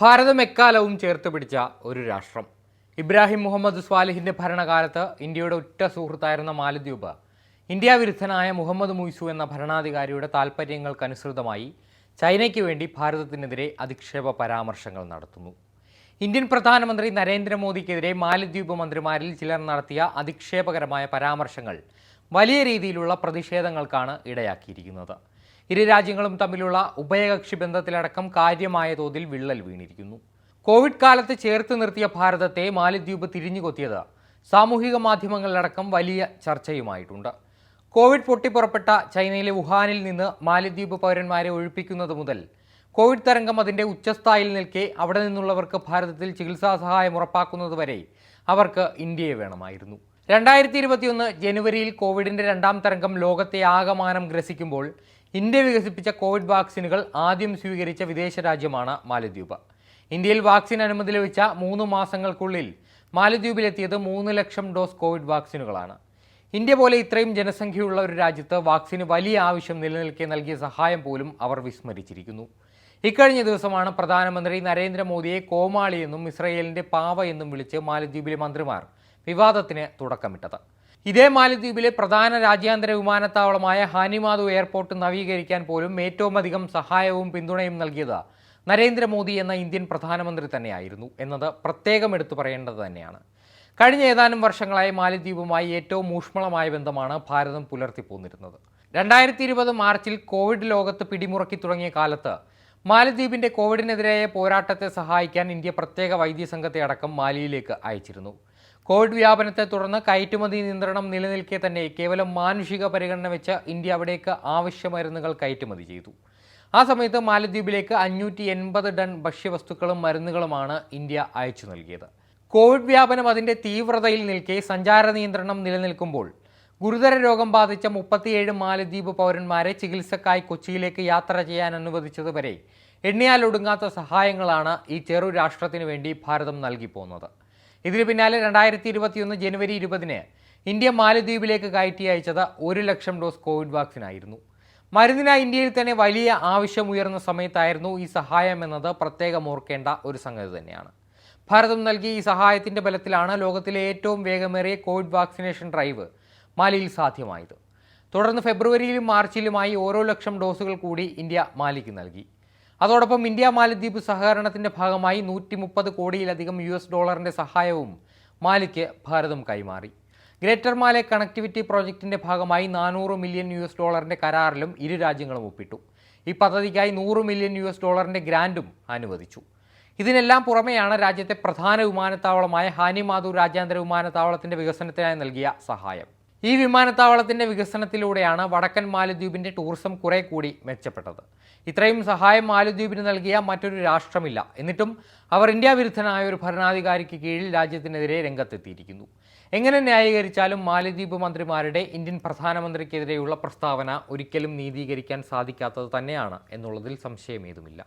ഭാരതം എക്കാലവും ചേർത്ത് പിടിച്ച ഒരു രാഷ്ട്രം. ഇബ്രാഹിം മുഹമ്മദ് സ്വാലിഹിന്റെ ഭരണകാലത്ത് ഇന്ത്യയുടെ ഉറ്റ സുഹൃത്തായിരുന്ന മാലദ്വീപ് ഇന്ത്യ വിരുദ്ധനായ മുഹമ്മദ് മുയ്സു എന്ന ഭരണാധികാരിയുടെ താൽപ്പര്യങ്ങൾക്കനുസൃതമായി ചൈനയ്ക്ക് വേണ്ടി ഭാരതത്തിനെതിരെ അധിക്ഷേപ പരാമർശങ്ങൾ നടത്തുന്നു. ഇന്ത്യൻ പ്രധാനമന്ത്രി നരേന്ദ്രമോദിക്കെതിരെ മാലദ്വീപ് മന്ത്രിമാരിൽ ചിലർ നടത്തിയ അധിക്ഷേപകരമായ പരാമർശങ്ങൾ വലിയ രീതിയിലുള്ള പ്രതിഷേധങ്ങൾക്കാണ് ഇടയാക്കിയിരിക്കുന്നത്. ഇരു രാജ്യങ്ങളും തമ്മിലുള്ള ഉഭയകക്ഷി ബന്ധത്തിലടക്കം കാര്യമായ തോതിൽ വിള്ളൽ വീണിരിക്കുന്നു. കോവിഡ് കാലത്ത് ചേർത്ത് നിർത്തിയ ഭാരതത്തെ മാലിദ്വീപ് തിരിഞ്ഞുകൊത്തിയത് സാമൂഹിക മാധ്യമങ്ങളിലടക്കം വലിയ ചർച്ചയുമായിട്ടുണ്ട്. കോവിഡ് പൊട്ടിപ്പുറപ്പെട്ട ചൈനയിലെ വുഹാനിൽ നിന്ന് മാലിദ്വീപ് പൗരന്മാരെ ഒഴിപ്പിക്കുന്നത് മുതൽ കോവിഡ് തരംഗം അതിന്റെ ഉച്ചസ്ഥായിൽ നിൽക്കെ അവിടെ നിന്നുള്ളവർക്ക് ഭാരതത്തിൽ ചികിത്സാ സഹായം ഉറപ്പാക്കുന്നത് വരെ അവർക്ക് ഇന്ത്യയെ വേണമായിരുന്നു. രണ്ടായിരത്തി ഇരുപത്തിയൊന്ന് ജനുവരിയിൽ കോവിഡിന്റെ രണ്ടാം തരംഗം ലോകത്തെ ആകമാനം ഗ്രസിക്കുമ്പോൾ ഇന്ത്യ വികസിപ്പിച്ച കോവിഡ് വാക്സിനുകൾ ആദ്യം സ്വീകരിച്ച വിദേശ രാജ്യമാണ് മാലദ്വീപ്. ഇന്ത്യയിൽ വാക്സിൻ അനുമതി ലഭിച്ച മൂന്ന് മാസങ്ങൾക്കുള്ളിൽ മാലദ്വീപിലെത്തിയത് മൂന്ന് ലക്ഷം ഡോസ് കോവിഡ് വാക്സിനുകളാണ്. ഇന്ത്യ പോലെ ഇത്രയും ജനസംഖ്യയുള്ള ഒരു രാജ്യത്ത് വാക്സിന് വലിയ ആവശ്യം നിലനിൽക്കെ നൽകിയ സഹായം പോലും അവർ വിസ്മരിച്ചിരിക്കുന്നു. ഇക്കഴിഞ്ഞ ദിവസമാണ് പ്രധാനമന്ത്രി നരേന്ദ്രമോദിയെ കോമാളിയെന്നും ഇസ്രയേലിന്റെ പാവ എന്നും വിളിച്ച് മാലദ്വീപിലെ മന്ത്രിമാർ വിവാദത്തിന് തുടക്കമിട്ടത്. ഇതേ മാലിദ്വീപിലെ പ്രധാന രാജ്യാന്തര വിമാനത്താവളമായ ഹാനിമാതു എയർപോർട്ട് നവീകരിക്കാൻ പോലും ഏറ്റവും അധികം സഹായവും പിന്തുണയും നൽകിയത് നരേന്ദ്രമോദി എന്ന ഇന്ത്യൻ പ്രധാനമന്ത്രി തന്നെയായിരുന്നു എന്നത് പ്രത്യേകം എടുത്തു പറയേണ്ടത് തന്നെയാണ്. കഴിഞ്ഞ ഏതാനും വർഷങ്ങളായി മാലിദ്വീപുമായി ഏറ്റവും ഊഷ്മളമായ ബന്ധമാണ് ഭാരതം പുലർത്തിപ്പോന്നിരുന്നത്. രണ്ടായിരത്തി ഇരുപത് മാർച്ചിൽ കോവിഡ് ലോകത്ത് പിടിമുറക്കി തുടങ്ങിയ കാലത്ത് മാലിദ്വീപിന്റെ കോവിഡിനെതിരായ പോരാട്ടത്തെ സഹായിക്കാൻ ഇന്ത്യ പ്രത്യേക വൈദ്യസംഘത്തെ അടക്കം മാലിയിലേക്ക് അയച്ചിരുന്നു. കോവിഡ് വ്യാപനത്തെ തുടർന്ന് കയറ്റുമതി നിയന്ത്രണം നിലനിൽക്കെ തന്നെ കേവലം മാനുഷിക പരിഗണന വെച്ച് ഇന്ത്യ അവിടേക്ക് ആവശ്യ മരുന്നുകൾ കയറ്റുമതി ചെയ്തു. ആ സമയത്ത് മാലദ്വീപിലേക്ക് അഞ്ഞൂറ്റി എൺപത് ടൺ ഭക്ഷ്യവസ്തുക്കളും മരുന്നുകളുമാണ് ഇന്ത്യ അയച്ചു നൽകിയത്. കോവിഡ് വ്യാപനം അതിന്റെ തീവ്രതയിൽ നിൽക്കെ സഞ്ചാര നിയന്ത്രണം നിലനിൽക്കുമ്പോൾ ഗുരുതര രോഗം ബാധിച്ച മുപ്പത്തിയേഴ് മാലദ്വീപ് പൗരന്മാരെ ചികിത്സക്കായി കൊച്ചിയിലേക്ക് യാത്ര ചെയ്യാൻ അനുവദിച്ചത് അനുവദിച്ചതുവരെ എണ്ണിയാലൊടുങ്ങാത്ത സഹായങ്ങളാണ് ഈ ചെറു രാഷ്ട്രത്തിന് വേണ്ടി ഭാരതം നൽകി പോകുന്നത് ഇതിന് പിന്നാലെ രണ്ടായിരത്തി ഇരുപത്തിയൊന്ന് ജനുവരി ഇരുപതിന് ഇന്ത്യ മാലദ്വീപിലേക്ക് കയറ്റി അയച്ചത് ഒരു ലക്ഷം ഡോസ് കോവിഡ് വാക്സിനായിരുന്നു. മരുന്നിനായി ഇന്ത്യയിൽ തന്നെ വലിയ ആവശ്യമുയർന്ന സമയത്തായിരുന്നു ഈ സഹായം എന്നത് പ്രത്യേകം ഓർക്കേണ്ട ഒരു സംഗതി തന്നെയാണ്. ഭാരതം നൽകിയ ഈ സഹായത്തിന്റെ ബലത്തിലാണ് ലോകത്തിലെ ഏറ്റവും വേഗമേറിയ കോവിഡ് വാക്സിനേഷൻ ഡ്രൈവ് മാലിയിൽ സാധ്യമായത്. തുടർന്ന് ഫെബ്രുവരിയിലും മാർച്ചിലുമായി ഓരോ ലക്ഷം ഡോസുകൾ കൂടി ഇന്ത്യ മാലിക്ക് നൽകി. അതോടൊപ്പം ഇന്ത്യ മാലദ്വീപ് സഹകരണത്തിന്റെ ഭാഗമായി നൂറ്റി മുപ്പത് കോടിയിലധികം യു എസ് ഡോളറിന്റെ സഹായവും മാലിക്ക് ഭാരതം കൈമാറി. ഗ്രേറ്റർ മാലെ കണക്ടിവിറ്റി പ്രോജക്റ്റിന്റെ ഭാഗമായി നാനൂറ് മില്യൺ യു എസ് ഡോളറിന്റെ കരാറിലും ഇരു രാജ്യങ്ങളും ഒപ്പിട്ടു. ഈ പദ്ധതിക്കായി നൂറ് മില്യൺ യു എസ് ഡോളറിന്റെ ഗ്രാൻഡും അനുവദിച്ചു. ഇതിനെല്ലാം പുറമെയാണ് രാജ്യത്തെ പ്രധാന വിമാനത്താവളമായ ഹാനിമാതു രാജ്യാന്തര വിമാനത്താവളത്തിന്റെ വികസനത്തിനായി നൽകിയ സഹായം. ഈ വിമാനത്താവളത്തിന്റെ വികസനത്തിലൂടെയാണ് വടക്കൻ മാലദ്വീപിന്റെ ടൂറിസം കുറെ കൂടി മെച്ചപ്പെട്ടത്. ഇത്രയും സഹായം മാലദ്വീപിന് നൽകിയ മറ്റൊരു രാഷ്ട്രമില്ല. എന്നിട്ടും അവർ ഇന്ത്യ വിരുദ്ധനായ ഒരു ഭരണാധികാരിക്ക് കീഴിൽ രാജ്യത്തിനെതിരെ രംഗത്തെത്തിയിരിക്കുന്നു. എങ്ങനെ ന്യായീകരിച്ചാലും മാലദ്വീപ് മന്ത്രിമാരുടെ ഇന്ത്യൻ പ്രധാനമന്ത്രിക്കെതിരെയുള്ള പ്രസ്താവന ഒരിക്കലും നീതീകരിക്കാൻ സാധിക്കാത്തത് തന്നെയാണ് എന്നുള്ളതിൽ സംശയമേതുമില്ല.